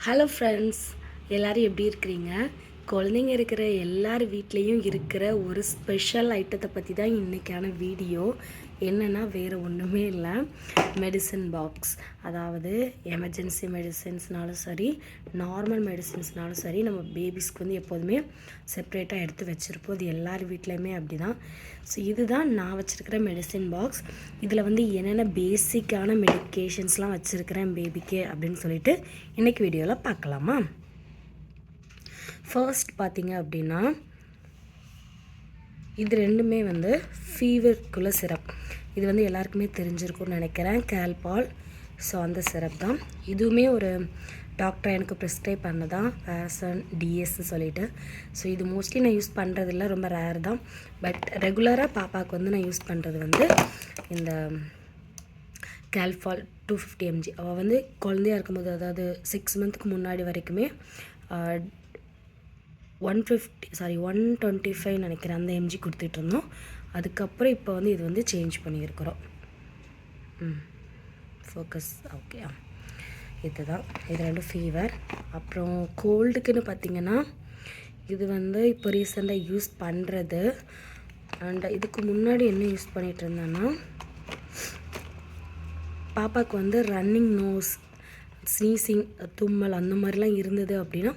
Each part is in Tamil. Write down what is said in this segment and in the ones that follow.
ஹலோ ஃப்ரெண்ட்ஸ் எல்லோரும் எப்படி இருக்கிறீங்க? குழந்தைங்க இருக்கிற எல்லார் வீட்லேயும் இருக்கிற ஒரு ஸ்பெஷல் ஐட்டத்தை பற்றி தான் இன்றைக்கான வீடியோ என்னென்னா வேறு ஒன்றுமே இல்லை. மெடிசன் பாக்ஸ் அதாவது எமர்ஜென்சி மெடிசின்ஸ்னாலும் சரி நார்மல் மெடிசின்ஸ்னாலும் சரி நம்ம பேபிஸ்க்கு வந்து எப்போதுமே செப்ரேட்டாக எடுத்து வச்சுருப்போம். இது எல்லார் வீட்லேயுமே அப்படி தான் ஸோ இதுதான் நான் வச்சுருக்கிற மெடிசின் பாக்ஸ் இதில் வந்து என்னென்ன பேசிக்கான மெடிக்கேஷன்ஸ்லாம் வச்சுருக்கிறேன் பேபிக்கு அப்படின்னு சொல்லிட்டு இன்றைக்கி வீடியோவில் பார்க்கலாமா? ஃபர்ஸ்ட் பார்த்தீங்க அப்படின்னா இது ரெண்டுமே வந்து ஃபீவருக்குள்ள சிரப் இது வந்து எல்லாருக்குமே தெரிஞ்சிருக்கும்னு நினைக்கிறேன். கேல்பால் ஸோ அந்த சிரப் தான். இதுவுமே ஒரு டாக்டர் எனக்கு ப்ரிஸ்கிரைப் பண்ணதான். வேசன் டிஎஸ் சொல்லிட்டு. ஸோ இது மோஸ்ட்லி நான் யூஸ் பண்ணுறதில்ல ரொம்ப ரேர் தான். பட் ரெகுலராக பாப்பாவுக்கு வந்து நான் யூஸ் பண்ணுறது வந்து இந்த கேல்ஃபால் டூ ஃபிஃப்டி எம்ஜி அவள் வந்து குழந்தையா இருக்கும்போது அதாவது சிக்ஸ் மந்த்துக்கு முன்னாடி வரைக்குமே one fifty sorry one twenty five நினைக்கிறேன் அந்த எம்ஜி கொடுத்துட்ருந்தோம். அதுக்கப்புறம் இப்போ வந்து இது வந்து சேஞ்ச் பண்ணியிருக்கிறோம். ம் ஃபோக்கஸ் ஓகே இதுதான். இது ரெண்டும் ஃபீவர் அப்புறம் கோல்டுக்குன்னு பார்த்தீங்கன்னா இது வந்து இப்போ ரீசெண்டாக யூஸ் பண்ணுறது அண்ட் இதுக்கு முன்னாடி என்ன யூஸ் பண்ணிகிட்டு இருந்தேன்னா பாப்பாவுக்கு வந்து ரன்னிங் நோஸ் ஸ்னீசிங் தும்மல் அந்த மாதிரிலாம் இருந்தது அப்படின்னா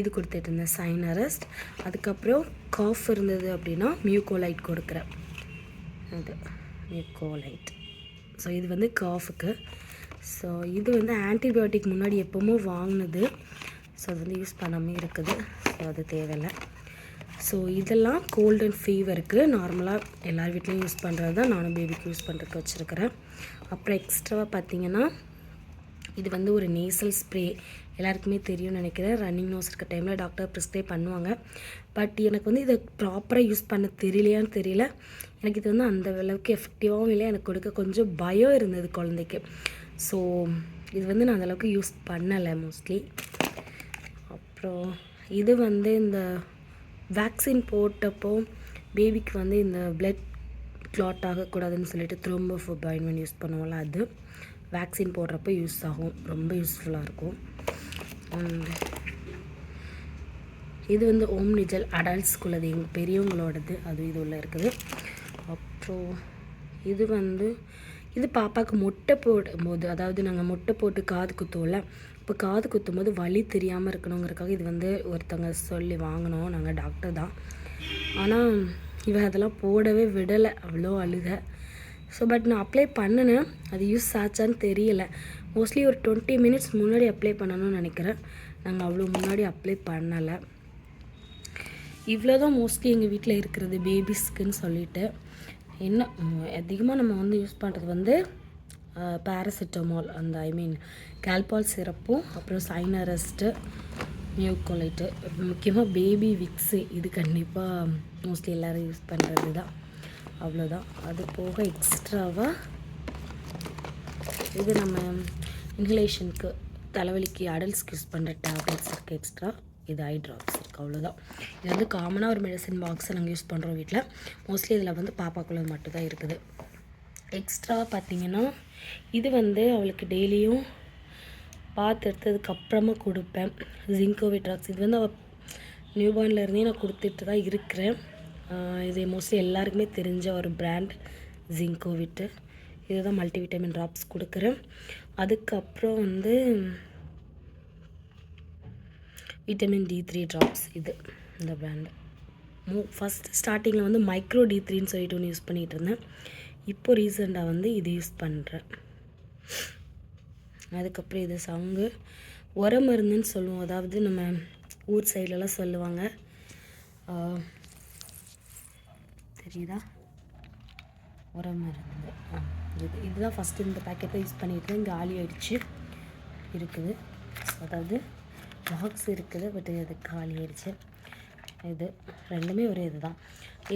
இது கொடுத்துட்டு இருந்தேன் சைனரஸ்ட். அதுக்கப்புறம் காஃப் இருந்தது அப்படின்னா மியூகோலைட் கொடுக்குறேன். இது மியூகோலைட் ஸோ இது வந்து காஃபுக்கு ஸோ இது வந்து ஆன்டிபயோட்டிக் முன்னாடி எப்போவுமோ வாங்கினது. ஸோ அது வந்து யூஸ் பண்ணாமல் இருக்குது. ஸோ அது தேவையில்லை. ஸோ இதெல்லாம் கோல்ட் அண்ட் ஃபீவருக்கு நார்மலாக எல்லார் வீட்லேயும் யூஸ் பண்ணுறது தான் நானும் பேபிக்கு யூஸ் பண்ணுறதுக்கு வச்சுருக்கிறேன். அப்புறம் எக்ஸ்ட்ராவாக பார்த்தீங்கன்னா இது வந்து ஒரு நேசல் ஸ்ப்ரே எல்லாருக்குமே தெரியும்னு நினைக்கிறேன். ரன்னிங் நோஸ் இருக்க டைமில் டாக்டர் ப்ரிஸ்கிரைப் பண்ணுவாங்க. பட் எனக்கு வந்து இதை ப்ராப்பராக யூஸ் பண்ண தெரியலையான்னு தெரியல. எனக்கு இது வந்து அந்த அளவுக்கு எஃபெக்டிவாகவும் இல்லை. எனக்கு கொடுக்க கொஞ்சம் பயம் இருந்தது குழந்தைக்கு. ஸோ இது வந்து நான் அந்தளவுக்கு யூஸ் பண்ணலை மோஸ்ட்லி அப்புறம் இது வந்து இந்த வேக்சின் போட்டப்போ பேபிக்கு வந்து இந்த பிளட் கிளாட் ஆகக்கூடாதுன்னு சொல்லிட்டு த்ரோம்போஃபோப் யூஸ் பண்ணுவோம்ல அது. வேக்சின் போடுறப்போ யூஸ் ஆகும். ரொம்ப யூஸ்ஃபுல்லாக இருக்கும். இது வந்து ஓம் நிஜல் அடல்ட்ஸ்குள்ளது எங்கள் பெரியவங்களோடது. அது இது உள்ள இருக்குது. அப்புறம் இது வந்து இது பாப்பாவுக்கு மொட்டை போடும்போது அதாவது நாங்கள் மொட்டை போட்டு காது குத்துவோம்ல இப்போ காது குத்தும் போது வலி தெரியாமல் இருக்கணுங்கிறதுக்காக இது வந்து ஒருத்தவங்க சொல்லி வாங்கினோம் நாங்கள் டாக்டர் தான். ஆனால் இவன் அதெல்லாம் போடவே விடலை. அவ்வளோ அழுக. ஸோ பட் நான் அப்ளை பண்ணினேன். அது யூஸ் ஆச்சான்னு தெரியல. மோஸ்ட்லி ஒரு டுவெண்ட்டி மினிட்ஸ் முன்னாடி அப்ளை பண்ணணும்னு நினைக்கிறேன். நாங்கள் அவ்வளோ முன்னாடி அப்ளை பண்ணலை. இவ்வளோ தான் மோஸ்ட்லி எங்கள் வீட்டில் இருக்கிறது பேபிஸ்க்குன்னு சொல்லிட்டு. என்ன அதிகமாக நம்ம வந்து யூஸ் பண்ணுறது வந்து பேராசிட்டமால் அந்த ஐ மீன் கேல்பால் சிரப்பும் அப்புறம் சைனரஸ்ட்டு மியூக்கோலைட்டு முக்கியமாக பேபி விக்ஸு இது கண்டிப்பாக மோஸ்ட்லி எல்லோரும் யூஸ் பண்ணுறது தான் அவ்வளோதான் அது போக எக்ஸ்ட்ராவாக இது நம்ம இன்ஹலேஷனுக்கு தலைவலிக்கு அடல்ட்ஸ்க்கு யூஸ் பண்ணுற டேப்லெட்ஸ் இருக்குது எக்ஸ்ட்ரா இது ஐ ட்ராப்ஸ் இருக்குது அவ்வளோதான் இது வந்து காமனாக ஒரு மெடிசன் பாக்ஸை நாங்கள் யூஸ் பண்ணுறோம் வீட்டில் மோஸ்ட்லி இதில் வந்து பாப்பாக்குள்ளது மட்டும்தான் இருக்குது. எக்ஸ்ட்ரா பார்த்தீங்கன்னா இது வந்து அவளுக்கு டெய்லியும் பார்த்து எடுத்ததுக்கப்புறமா கொடுப்பேன். ஜிங்கோவி ட்ராக்ஸ் இது வந்து அவள் நியூபார்ன்லேருந்தே நான் கொடுத்துட்டு தான் இருக்கிறேன். இது மோஸ்ட்லி எல்லாருக்குமே தெரிஞ்ச ஒரு பிராண்ட் ஜிங்கோவிட்டு இதுதான் மல்டிவிட்டமின் ட்ராப்ஸ் கொடுக்குறேன். அதுக்கப்புறம் வந்து விட்டமின் டி த்ரீ ட்ராப்ஸ் இது இந்த பிராண்டு மூ ஃபஸ்ட் ஸ்டார்டிங்கில் வந்து மைக்ரோ டி த்ரீன்னு சொல்லிட்டு ஒன்று யூஸ் பண்ணிகிட்டு இருந்தேன். இப்போ ரீசெண்டாக வந்து இது யூஸ் பண்ணுறேன் அதுக்கப்புறம் இது சங்கு உர மருந்துன்னு சொல்லுவோம். அதாவது நம்ம ஊர் சைட்லலாம் சொல்லுவாங்க. தெரியுதா? உரம் மருந்து. இது இதுதான் ஃபஸ்ட்டு இந்த பேக்கெட்டை யூஸ் பண்ணிட்டு இங்கே ஆலி ஆயிடுச்சு. இருக்குது. அதாவது பாக்ஸ் இருக்குது பட் அது காலி ஆயிடுச்சு. இது ரெண்டுமே ஒரே இது தான்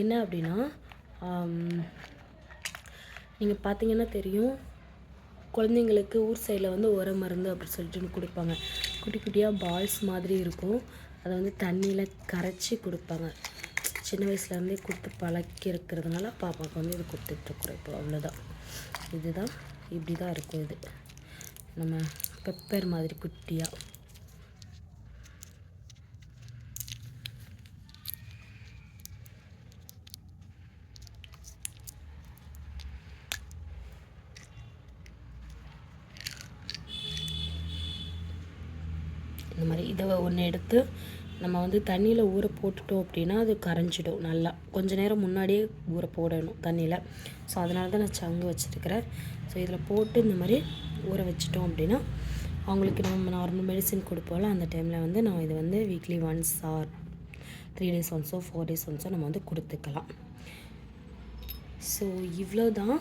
என்ன அப்படின்னா நீங்கள் பார்த்தீங்கன்னா தெரியும் குழந்தைங்களுக்கு ஊர் சைடில் வந்து உர மருந்து அப்படி சொல்லிட்டு கொடுப்பாங்க. குட்டி குட்டியாக பால்ஸ் மாதிரி இருக்கும். அதை வந்து தண்ணியில் கரைச்சி கொடுப்பாங்க. சின்ன வயசுலேருந்தே கொடுத்து பழக்கி இருக்கிறதுனால பாப்பாவுக்கு வந்து இது கொடுத்துட்ருக்குறோம் இப்போ அவ்வளோதான். இதுதான் இப்படி தான் இருக்கும் இது. நம்ம பெப்பர் மாதிரி குட்டியாக இந்த மாதிரி இதை ஒன்று எடுத்து நம்ம வந்து தண்ணியில் ஊற போட்டுட்டோம் அப்படின்னா அது கரைஞ்சிடும் நல்லா. கொஞ்ச நேரம் முன்னாடியே ஊற போடணும் தண்ணியில். ஸோ அதனால தான் நான் சங்கு வச்சுருக்கிறேன். ஸோ இதில் போட்டு இந்த மாதிரி ஊற வச்சிட்டோம் அப்படின்னா அவங்களுக்கு நம்ம நார்மல் மெடிசின் கொடுப்போம்ல அந்த டைமில் வந்து நான் இது வந்து weekly once or three days ஒன்ஸோ four days ஒன்ஸோ நம்ம வந்து கொடுத்துக்கலாம். ஸோ இவ்வளோ தான்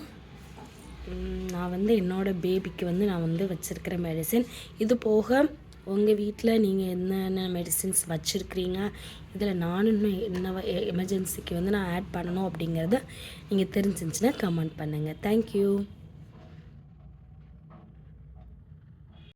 நான் வந்து என்னோடய பேபிக்கு வந்து நான் வந்து வச்சுருக்கிற மெடிசின் இது போக உங்கள் வீட்டில் நீங்கள் என்னென்ன மெடிசின்ஸ் வச்சுருக்கிறீங்க? இதில் நானும் இன்னும் என்ன எமர்ஜென்சிக்கு வந்து நான் ஆட் பண்ணணும் அப்படிங்கிறத நீங்கள் தெரிஞ்சிருந்துச்சுன்னா கமெண்ட் பண்ணுங்கள் தேங்க்யூ